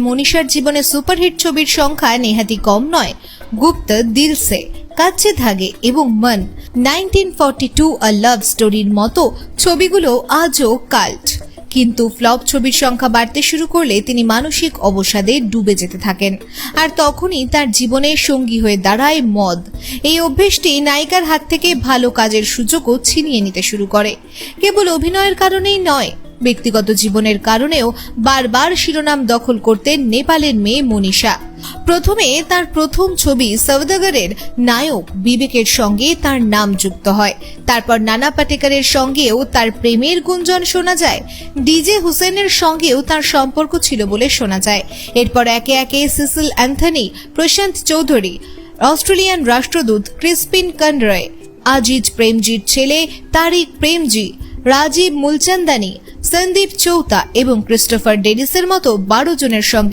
মনীষার জীবনে সুপারহিট ছবির সংখ্যা নেহাতি কম নয়। গুপ্ত দিল সে কাচ্চে ধাগে এবং Mann. Nineteen forty two a love স্টোরির মতো ছবিগুলো আজও কাল্ট কিন্তু ফ্লপ ছবির সংখ্যা বাড়তে শুরু করলে তিনি মানসিক অবসাদে ডুবে যেতে থাকেন। আর তখনই তার জীবনের সঙ্গী হয়ে দাঁড়ায় মদ। এই অভ্যেসটি নায়িকার হাত থেকে ভালো কাজের সুযোগও ছিনিয়ে নিতে শুরু করে। কেবল অভিনয়ের কারণেই নয় ব্যক্তিগত জীবনের কারণেও বারবার শিরোনাম দখল করতেন নেপালের মেয়ে মনীষা। প্রথমে তার প্রথম ছবি সৌদাগরের নায়ক বিবেকের সঙ্গে তার নাম যুক্ত হয়। তারপর নানা পাটেকারের সঙ্গেও তার প্রেমের গুঞ্জন শোনা যায়। ডিজে হুসেনের সঙ্গেও তার সম্পর্ক ছিল বলে শোনা যায়। এরপর একে একে Cecil Anthony, Prashant Chowdhury, Australian রাষ্ট্রদূত ক্রিসপিন কনরয়, আজিজ প্রেমজির ছেলে তারিক প্রেমজি, রাজীব মুলচন্দানি সন্দীপ চৌতা এবং ক্রিস্টোফার ডেনিসের মতো বারো জনের সঙ্গে